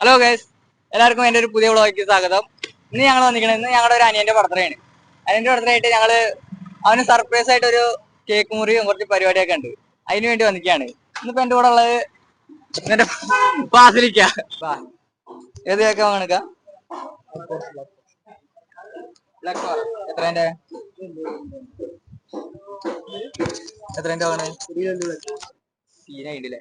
Hello guys എല്ലാവർക്കും എന്റെ ഒരു പുതിയ വ്ളോഗിക്ക് സ്വാഗതം. ഇന്ന് ഞങ്ങൾ വന്നിരിക്കുന്നത് ഇന്ന് ഞങ്ങളുടെ ഒരു അനിയന്റെ ബർത്ത്ഡേയാണ് അനിയന്റെ ബർത്ത്ഡേ ഞങ്ങൾ ഞങ്ങൾ അവന് സർപ്രൈസ് ആയിട്ട് ഒരു കേക്ക് മുറിയും കുറച്ച് പരിപാടിയൊക്കെ ഉണ്ട്. അതിന് വേണ്ടി വന്നിരിക്കുകയാണ്. ഇന്നിപ്പോ എന്റെ കൂടെ ഉള്ളത് എന്റെ പാസിലിക്ക. ഏത് കേക്ക് വാങ്ങണക്ക എത്ര എത്രേന്റെ വാങ്ങണേ സീനായിട്ടില്ലേ?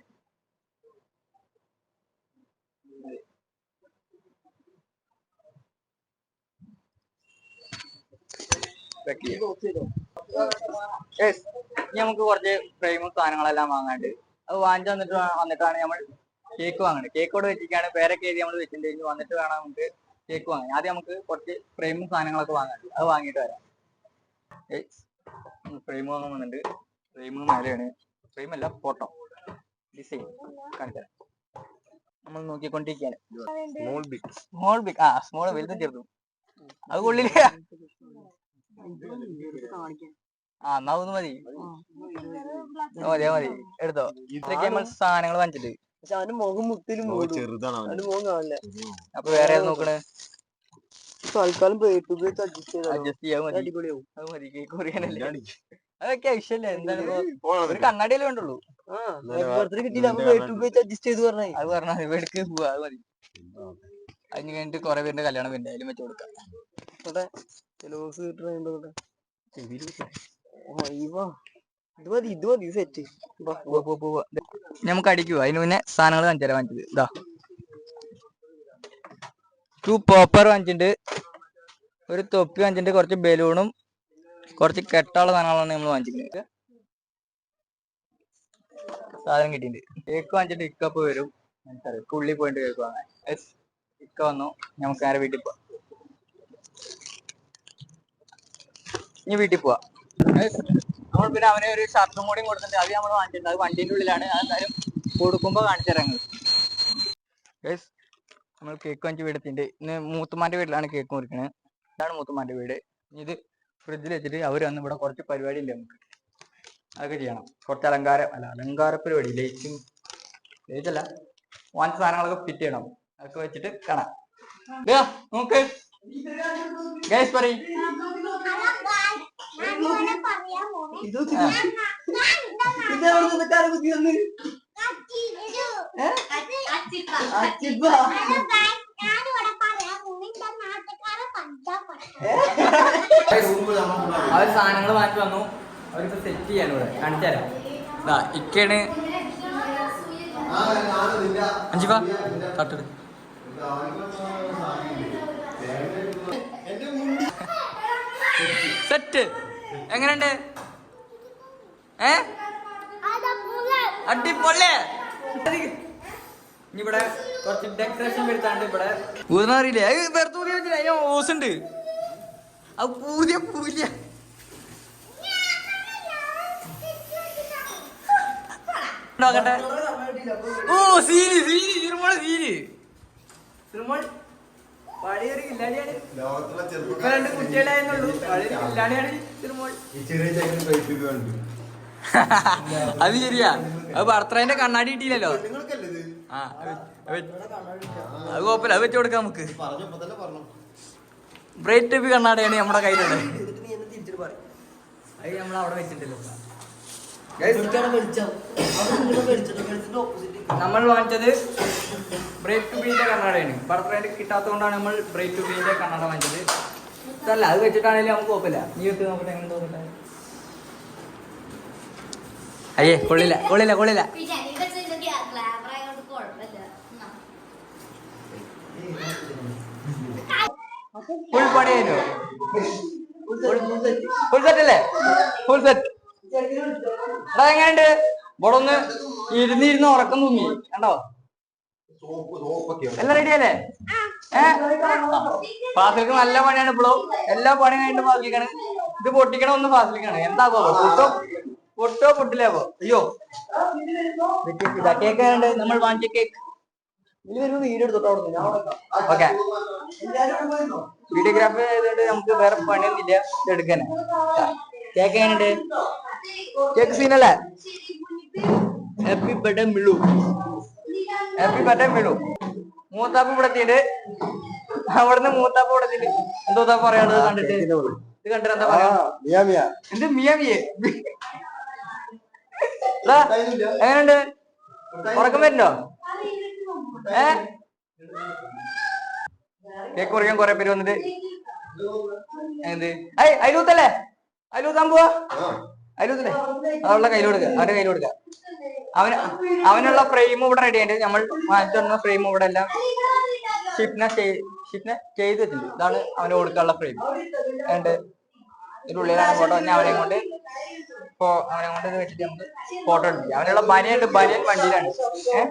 ഇനി നമുക്ക് കുറച്ച് ഫ്രെയിമും സാധനങ്ങളെല്ലാം വാങ്ങാണ്ട് അത് വാങ്ങിച്ചു വന്നിട്ട് വന്നിട്ടാണ് നമ്മൾ കേക്ക് വാങ്ങുന്നത് കേക്കോട് വെച്ചിട്ടാണ് പേരൊക്കെ എഴുതി നമ്മൾ വെച്ചിട്ടുണ്ട്. ഇനി വന്നിട്ട് വേണം നമുക്ക് കേക്ക് വാങ്ങാൻ. ആദ്യം നമുക്ക് കുറച്ച് ഫ്രെയിമും സാധനങ്ങളൊക്കെ വാങ്ങാണ്ട് അത് വാങ്ങിയിട്ട് വരാം. ഫ്രെയിം വാങ്ങാൻ വന്നിട്ട് ഫ്രെയിം മേലെയാണ്. ഫ്രെയിം അല്ല ഫോട്ടോ ഡിസൈൻ കാണിച്ചാൽ നമ്മൾ നോക്കിക്കൊണ്ടിരിക്കുകയാണ്. സ്മോൾ ബിഗ് സ്മോൾ ബിഗ് ആ സ്മോൾ വലുതും ചെറുതും. അത് കൊള്ളില്ല ആ എന്നാ ഒന്ന് മതി. മതി മതി. എടുത്തോ. ഇത്രയൊക്കെ നമ്മൾ സാധനങ്ങൾ വാങ്ങിച്ചിട്ട്. പക്ഷെ അവന്റെ മുഖം മുത്തിലും ചെറുതാണ് അവൻ. അവന്റെ മുഖം കാണില്ല അപ്പൊ വേറെ ഏത് നോക്കണേ? തൽക്കാലം അതൊക്കെ ആവശ്യമല്ലേ എന്താണ് ഇപ്പൊ? പോണോ ഒരു കണ്ണാടിയല്ലേ വേണ്ടുള്ളൂ. കിട്ടിയില്ല അഡ്ജസ്റ്റ് ചെയ്ത് പറഞ്ഞേ. അത് പറഞ്ഞാൽ ഇവിടേക്ക് പോവാ അത് മതി. അതിന് കഴിഞ്ഞിട്ട് കൊറേ പേരുടെ കല്യാണം പിന്നെ അതിലും വെച്ച് കൊടുക്കാം. ഇത് മതി ഇത് മതി സെറ്റ് നമുക്ക് അടിക്കുക അതിന് മുന്നേ സാധനങ്ങൾ കാണിച്ചു തരാം വാങ്ങിച്ചത്. ഇതാ ടു പോപ്പർ വാങ്ങിച്ചിട്ടുണ്ട്. ഒരു തൊപ്പി വാങ്ങിച്ചിട്ടുണ്ട് കുറച്ച് ബലൂണും കുറച്ച് കെട്ടാള സാധനങ്ങളാണ് നമ്മൾ വാങ്ങിച്ചിരുന്നത് സാധനം കിട്ടിയിട്ടുണ്ട്. കേക്ക് വാങ്ങിച്ചിട്ട് ഇക്കപ്പ് വരും. എനിക്കറിയാം ഉള്ളിൽ പോയിട്ട് കേക്ക് വാങ്ങാൻ. ഇക്ക വന്നു. നമുക്ക് നേരെ വീട്ടിൽ പോവാം. ഇനി വീട്ടിൽ പോവാ. നമ്മൾ പിന്നെ അവനെ ഒരു ഷർട്ടും കൂടി കൊടുത്തിട്ട് അത് നമ്മൾ വാങ്ങിച്ചിട്ടുണ്ട്. അത് വണ്ടിന്റെ ഉള്ളിലാണ്. അതെന്തായാലും കൊടുക്കുമ്പോ കൊടുക്കുമ്പോൾ കാണിച്ചു തരാം നമ്മൾ കേക്ക് വാങ്ങിച്ച് വീടെത്തിണ്ട് ഇന്ന് മൂത്തുമാന്റെ വീട്ടിലാണ് കേക്ക് മുറിക്കണത് ഇതാണ് മൂത്തുമാന്റെ വീട്. ഇനി ഇത് ഫ്രിഡ്ജിൽ വെച്ചിട്ട് അവർ വന്ന് ഇവിടെ കുറച്ച് പരിപാടി ഉണ്ട് നമുക്ക്. അതൊക്കെ ചെയ്യണം. കുറച്ച് അലങ്കാരം അല്ല അലങ്കാര പരിപാടി ലൈറ്റും ലൈറ്റല്ല വാങ്ങിച്ച സാധനങ്ങളൊക്കെ ഫിറ്റ് ചെയ്യണം. അതൊക്കെ വെച്ചിട്ട് കാണാം. നോക്ക്. ഗൈസ് പറയും അവർ സാധനങ്ങൾ മാറ്റി വന്നു. അവർക്ക് സെറ്റ് ചെയ്യാൻ ഇവിടെ കാണിച്ചു തരാം. ഇതാ ഇക്കയാണ്. അഞ്ചിപ്പ. തട്ടെടു സെറ്റ്. എങ്ങനെയുണ്ട്? ഏ? അടിപൊളി. ഇവിടെ കുറച്ച് ഡെക്കറേഷൻ വരുത്താണ്ട് ഇവിടെ. ഊതുന്ന അറിയില്ലേ? അത് വെറുതെ ഊതിയ വെച്ചില്ല അതിന് ഓസ് ഉണ്ട്. അത് പൂതിയ പൂതിയ. ഓ സീരി സീരി തിരുമോൾ സീരി. തിരുമോൾ പഴയൊരു കില്ലാടിയാണ് ലോകത്തുള്ള ഇപ്പൊ രണ്ട് കുട്ടികളായെന്നുള്ളൂ. പഴയൊരു കില്ലാടിയാണ് തിരുമോൾ അത് ശരിയാ. അത് ഭർത്താവിന്റെ കണ്ണാടി കിട്ടിയില്ലല്ലോ. നിങ്ങൾക്കല്ലേ ഇത്? ആ അത് കുഴപ്പമില്ല. അത് വെച്ചു കൊടുക്കാം നമുക്ക്. ബ്രൈറ്റ് ടൈപ്പ് കണ്ണാടിയാണ് നമ്മുടെ കയ്യിലുള്ളത്. അത് നമ്മൾ അവിടെ വെച്ചിട്ടില്ല നമ്മൾ വാങ്ങിച്ചത് ബ്രേക്ക് ടു ബീന്റെ കണ്ണാടയാണ്. ഭർത്താവിന്റെ കിട്ടാത്തതുകൊണ്ടാണ് നമ്മൾ ബ്രേക്ക് ടു ബീന്റെ കണ്ണാട വാങ്ങിച്ചത്. ഇതല്ല അത് വെച്ചിട്ടാണെങ്കിലും നമുക്ക് കുഴപ്പമില്ല. നീ വെച്ച് നോക്കട്ടെ എങ്ങനെ നോക്കട്ടെ അയ്യേ കൊള്ളില്ല കൊള്ളില്ല കൊള്ളില്ല. ഫുൾ പണിയായിരുന്നു ഫുൾ സെറ്റ് അല്ലേ? ഫുൾ സെറ്റ് എടാ എങ്ങനെയുണ്ട് ഇവിടെ ഒന്ന് ഇരുന്നിരുന്ന് ഉറക്കം തൂങ്ങി. കണ്ടോ? എല്ലാം റെഡി അല്ലേ? ഏഹ് ഫാസിലിക്ക് നല്ല പണിയാണ് ഇപ്പോഴും എല്ലാ പണിയും കഴിഞ്ഞിട്ട് ഫാസിലിക്കാണ് ഇത് പൊട്ടിക്കണ ഒന്ന് ഫാസിലിക്കാണ് എന്താ പൊട്ടോ? പൊട്ടോ പൊട്ടില്ലേ അപ്പൊ? അയ്യോ. ഇതാ നമ്മൾ വാങ്ങിച്ച കേക്ക്. ഓക്കെ വീഡിയോഗ്രാഫി ചെയ്തിട്ട് നമുക്ക് വേറെ പണിയൊന്നുമില്ല. ഇത് എടുക്കാന്. കേക്ക് എങ്ങനെയുണ്ട്? Cake സീനല്ലേ happy birthday Milu happy birthday Milu മൂത്താപ്പ് ഇവിടെ എത്തിയിട്ട് അവിടുന്ന് മൂത്താപ്പ് ഇവിടെ എത്തിയിട്ട് എന്തോ പറയാനുള്ളത് കണ്ടിട്ട്? ഇത് കണ്ടിട്ട് എന്താ പറയാ? എന്ത് മിയ മിയേ. എങ്ങനെയുണ്ട്? ഉറക്കം വരുന്നോ? ഏ? കേക്ക് മുറിക്കാൻ കൊറേ പേര് വന്നിട്ട്. എന്ത്? ഐ അയിലൂത്തല്ലേ അയിലൂത്താൻ പോവാ അയലൂത്തല്ലേ അതുള്ള കയ്യിൽ കൊടുക്കുക അവന്റെ കയ്യിൽ കൊടുക്കുക അവന് അവനുള്ള ഫ്രെയിം ഇവിടെ റെഡി ആയിട്ട് നമ്മൾ വാങ്ങിച്ചു ഫ്രെയിം ഇവിടെ എല്ലാം ഷിഫ്ന ഷിഫ്ന ചെയ്ത് ഇതാണ് അവന് കൊടുക്കാനുള്ള ഫ്രെയിം ഉണ്ട് ഇതിനുള്ളിലാണ് ഫോട്ടോ ഞാൻ അവനെ കൊണ്ട് ഇപ്പോ അവനെ കൊണ്ട് ഇത് വെച്ചിട്ട് നമുക്ക് ഫോട്ടോ എടുപ്പിക്കാം അവനുള്ള ബനിയുണ്ട് ബനിയൻ വണ്ടിയിലാണ്. ഏഹ്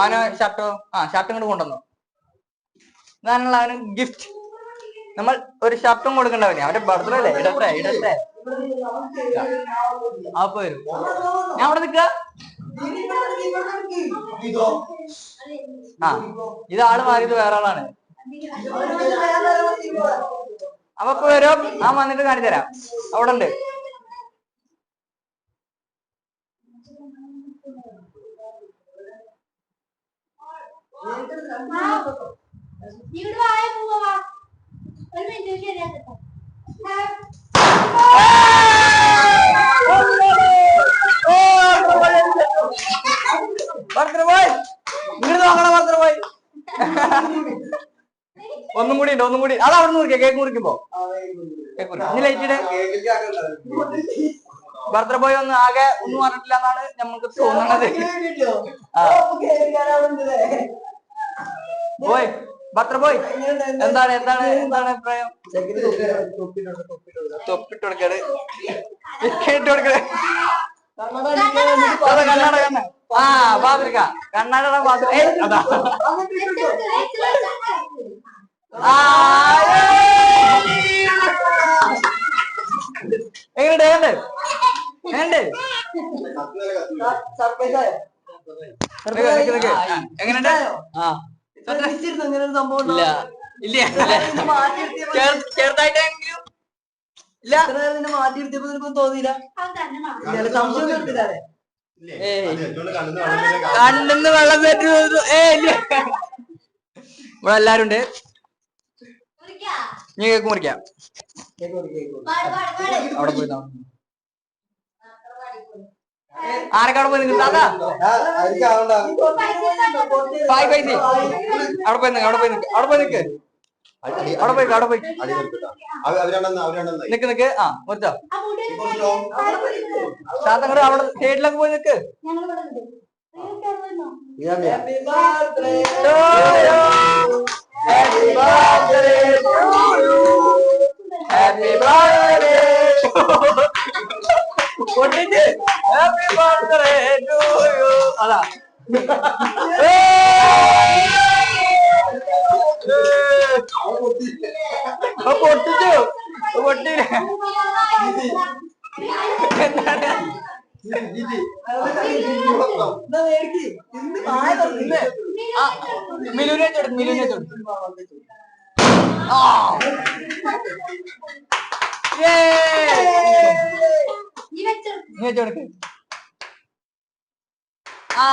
അവന് ഷർട്ടോ ആ ഷർട്ടും ഇങ്ങോട്ട് കൊണ്ടുവന്നു. ഇതാണുള്ള അവന് ഗിഫ്റ്റ് നമ്മൾ ഒരു ഷർട്ടും കൊടുക്കണ്ടവനെ അവന്റെ ബർത്ത്ഡേ അല്ലേ? ഇടട്ടെ ഇടട്ടെ ഞാൻ അവിടെ നിക്ക ആ ഇത് ആൾ മാറിയത് വേറെ ആളാണ്. അപ്പൊ വരും ആ വന്നിട്ട് കാണിച്ചു തരാം. അവിടെ ഉണ്ട്. ഇവിടെ വായ പോവാ. ഒന്നും കൂടി ഉണ്ട് ഒന്നും കൂടി അത് അവിടെ മുറിക്കാം കേക്ക് മുറിക്കുമ്പോ ബർത്ത്ഡേ ബോയ് ഒന്നും ആകെ ഒന്നും പറഞ്ഞിട്ടില്ല എന്നാണ് നമുക്ക് തോന്നുന്നത് ബോയ് ബർത്ത്ഡേ ബോയ് എന്താണ് എന്താണ് എന്താണ് അഭിപ്രായം? തൊപ്പിട്ട് കൊടുക്കട് ഇട്ട് കൊടുക്കട് അതാ കണ്ണാട കണ്ണ ആ പാത്രിക കണ്ണാട പാത്രിക ഏയ്, അതാ. സർപ്രൈസ് എങ്ങനെയുണ്ട്? ആ. അങ്ങനെ ഒരു സംഭവം ഇല്ല. ഇല്ല. ചെറുതായിട്ടെങ്കിലും ഇല്ല. നിന്നെ തോന്നിയില്ല? സംശയം കണ്ണിന്ന് വെള്ളം പറ്റുന്നു ഏ ഇല്ല. ഇവിടെ എല്ലാരും ഉണ്ട് നീ കേക്ക് മുറിക്കാം. അവിടെ പോയി. ആരൊക്കെ അവിടെ പോയി നിൽക്കുന്നു? അതാ എനിക്ക് ആവണ്ട ഫായ് പൈസ അവിടെ പോയി നിൽക്ക് അവിടെ പോയി നിൽക്ക് അവിടെ പോയി നിൽക്ക് അവിടെ പോയി അവിടെ പോയി നിക്ക്. നിക്ക് ആ മുറ്റോ ശാന്തങ്ങട് അവിടെ സ്റ്റേറ്റിലൊക്കെ പോയി നിക്ക്. Happy birthday to you. Happy birthday. പൊട്ടിച്ച് ഹാപ്പി ബർത്ത്ഡേ ടു യു അതാ. പൊട്ടിച്ചു. പൊട്ടിയില്ല എന്താണ്? മേടിക്ക്. ഇന്ന് വായ തുറന്നില്ല. ആ. വെച്ചോ നീ വെച്ച് കൊടുക്ക് ആ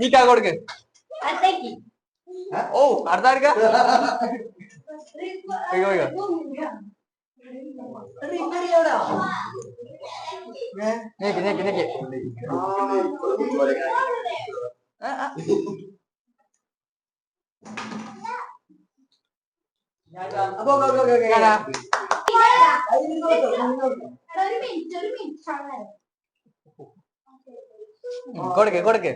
നീ കാ കൊടുക്ക് അടുത്തേക്ക് ഓ അടുത്ത ആർക്കാ ഇയ്യോ, ഇയ്യോ. എടാ, ഇന്നലെ എവിടെയാ? നീക്ക് കൊടുക്ക് കൊടുക്ക്.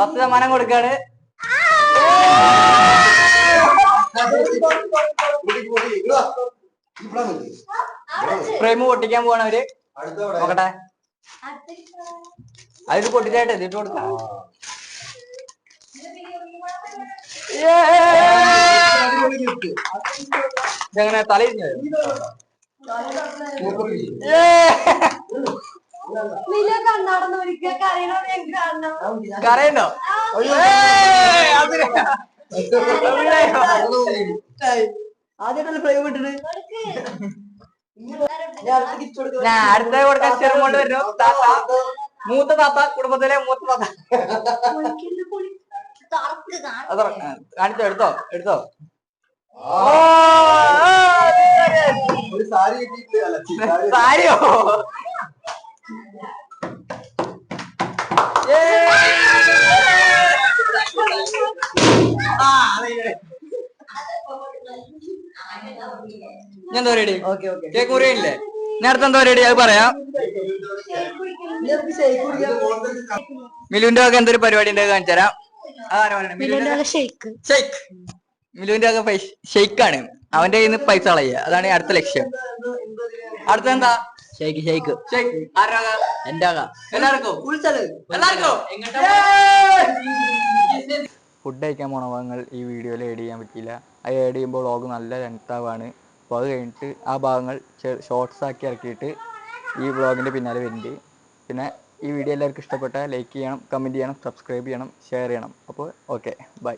പത്ത് ശതമാനം കൊടുക്കാണ്. ഇവിടെ പൊട്ടിക്കാൻ പോണവര് അടുത്തവിടെ നോക്കട്ടെ. അതിത് പൊട്ടിച്ചായിട്ട് ഇതിട്ട് കൊടുക്കാം. ഫ്ലെയിം ഇട്ടിട്ട് ഞാൻ അടുത്ത കൊടുക്കാൻ ചെറും കൊണ്ട് വരുന്നു മൂത്ത താത്ത കുടുംബത്തിലെ മൂത്ത താത്ത തുറക്ക് അത് തുറ- ആ, കാണിച്ചോ എടുത്തോ എടുത്തോ. ഒരു സാരി സാരിയോ. ഞാൻ എന്താ പരിപാടി ഓക്കെ ഓക്കെ. കേക്ക് മുറിയില്ലേ? നേരത്തെ എന്തോ റെഡി അത് പറയാം. മിലുവിന്റെ ഒക്കെ എന്തൊരു പരിപാടി ഉണ്ട് കാണിച്ചു തരാം പറയണേ? മിലുവിന്റെ ഷെയ്ക്ക് പൈസ ഷെയ്ക്കാണ് അവന്റെ കയ്യിൽ നിന്ന് പൈസ കളയുക അതാണ് അടുത്ത ലക്ഷ്യം. അടുത്ത എന്താ ഷേക്ക് ഷേക്ക് ഷെയ്ക്ക് ആരാ എന്റെ ആകാ. എല്ലാവർക്കും. എല്ലാവർക്കും. ഫുഡ് കഴിക്കാൻ പോണ ഭാഗങ്ങൾ ഈ വീഡിയോയിൽ ആഡ് ചെയ്യാൻ പറ്റിയില്ല. അത് ആഡ് ചെയ്യുമ്പോൾ വ്ളോഗ് നല്ല ലെങ്ത് ആവാണ്. അപ്പോൾ അത് കഴിഞ്ഞിട്ട് ആ ഭാഗങ്ങൾ ഷോർട്സ് ആക്കി ഇറക്കിയിട്ട് ഈ വ്ളോഗിന്റെ പിന്നാലെ വരുന്നുണ്ട് പിന്നെ ഈ വീഡിയോ എല്ലാവർക്കും ഇഷ്ടപ്പെട്ടാൽ ലൈക്ക് ചെയ്യണം കമന്റ് ചെയ്യണം സബ്സ്ക്രൈബ് ചെയ്യണം ഷെയർ ചെയ്യണം. അപ്പോൾ ഓക്കെ ബൈ